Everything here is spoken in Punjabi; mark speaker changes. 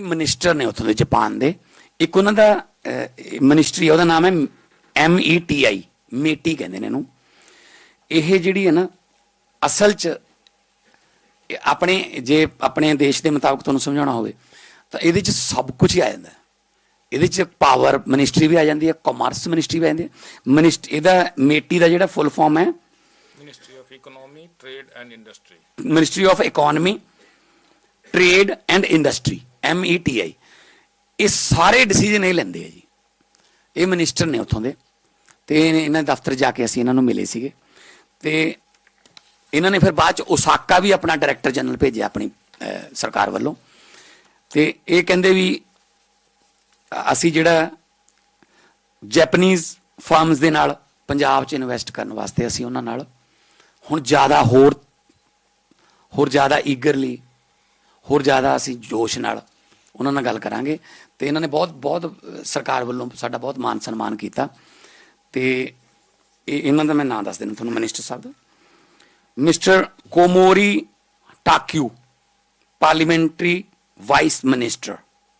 Speaker 1: ਮਿਨਿਸਟਰ ਨੇ ਉੱਥੋਂ ਦੇ ਜਾਪਾਨ ਦੇ ਇੱਕ ਉਹਨਾਂ ਦਾ ਮਿਨਿਸਟਰੀ ਉਹਦਾ ਨਾਮ ਹੈ ਐਮ ਈ ਟੀ ਆਈ ਮੀਟੀ ਕਹਿੰਦੇ ਨੇ ਇਹਨੂੰ ਇਹ ਜਿਹੜੀ ਹੈ ਨਾ ਅਸਲ 'ਚ ਇਹ ਆਪਣੇ ਜੇ ਆਪਣੇ ਦੇਸ਼ ਦੇ ਮੁਤਾਬਕ ਤੁਹਾਨੂੰ ਸਮਝਾਉਣਾ ਹੋਵੇ ਤਾਂ ਇਹਦੇ 'ਚ ਸਭ ਕੁਝ ਹੀ ਆ ਜਾਂਦਾ। ਇਹਦੇ 'ਚ ਪਾਵਰ ਮਿਨਿਸਟਰੀ ਵੀ ਆ ਜਾਂਦੀ ਹੈ ਕਾਮਰਸ ਮਿਨਿਸਟਰੀ ਵੀ ਆ ਜਾਂਦੀ ਹੈ ਮਿਨਿਸਟ ਇਹਦਾ ਮੇਟੀ ਦਾ ਜਿਹੜਾ ਫੁੱਲ ਫਾਰਮ ਹੈ
Speaker 2: Ministry of Economy, Trade and Industry.
Speaker 1: Ministry of economy trade and industry M E T I ਇਹ ਸਾਰੇ ਡਿਸੀਜਨ ਇਹ ਲੈਂਦੇ ਆ ਜੀ। ਇਹ ਮਿਨਿਸਟਰ ਨੇ ਉੱਥੋਂ ਦੇ। ਤੇ ਇਹਨਾਂ ਦਫ਼ਤਰ ਜਾ ਕੇ ਅਸੀਂ ਇਹਨਾਂ ਨੂੰ ਮਿਲੇ ਸੀਗੇ। ਤੇ ਇਹਨਾਂ ਨੇ ਫਿਰ ਬਾਅਦ ਚ ਓਸਾਕਾ ਵੀ ਆਪਣਾ ਡਾਇਰੈਕਟਰ ਜਨਰਲ ਭੇਜਿਆ ਆਪਣੀ ਸਰਕਾਰ ਵੱਲੋਂ। ਤੇ ਇਹ ਕਹਿੰਦੇ ਵੀ ਅਸੀਂ ਜਿਹੜਾ ਜੈਪਨੀਜ਼ ਫਾਰਮਸ ਦੇ ਨਾਲ ਪੰਜਾਬ 'ਚ ਇਨਵੈਸਟ ਕਰਨ ਵਾਸਤੇ ਅਸੀਂ ਉਹਨਾਂ ਨਾਲ ਹੁਣ ਜ਼ਿਆਦਾ ਹੋਰ ਹੋਰ ਜ਼ਿਆਦਾ ਈਗਰਲੀ ਹੋਰ ਜ਼ਿਆਦਾ ਅਸੀਂ ਜੋਸ਼ ਨਾਲ ਉਹਨਾਂ ਨਾਲ ਗੱਲ ਕਰਾਂਗੇ ਤੇ ਇਹਨਾਂ ਨੇ ਬਹੁਤ ਬਹੁਤ ਸਰਕਾਰ ਵੱਲੋਂ ਸਾਡਾ ਬਹੁਤ ਮਾਨ ਸਨਮਾਨ ਕੀਤਾ ਤੇ ਇਹ ਇਹਨਾਂ ਦਾ ਮੈਂ ਨਾਮ ਦੱਸ ਦੇਣਾ ਤੁਹਾਨੂੰ ਮਿਨਿਸਟਰ ਸਾਹਿਬ ਦਾ। Mister Komori Takuya parliamentary vice minister.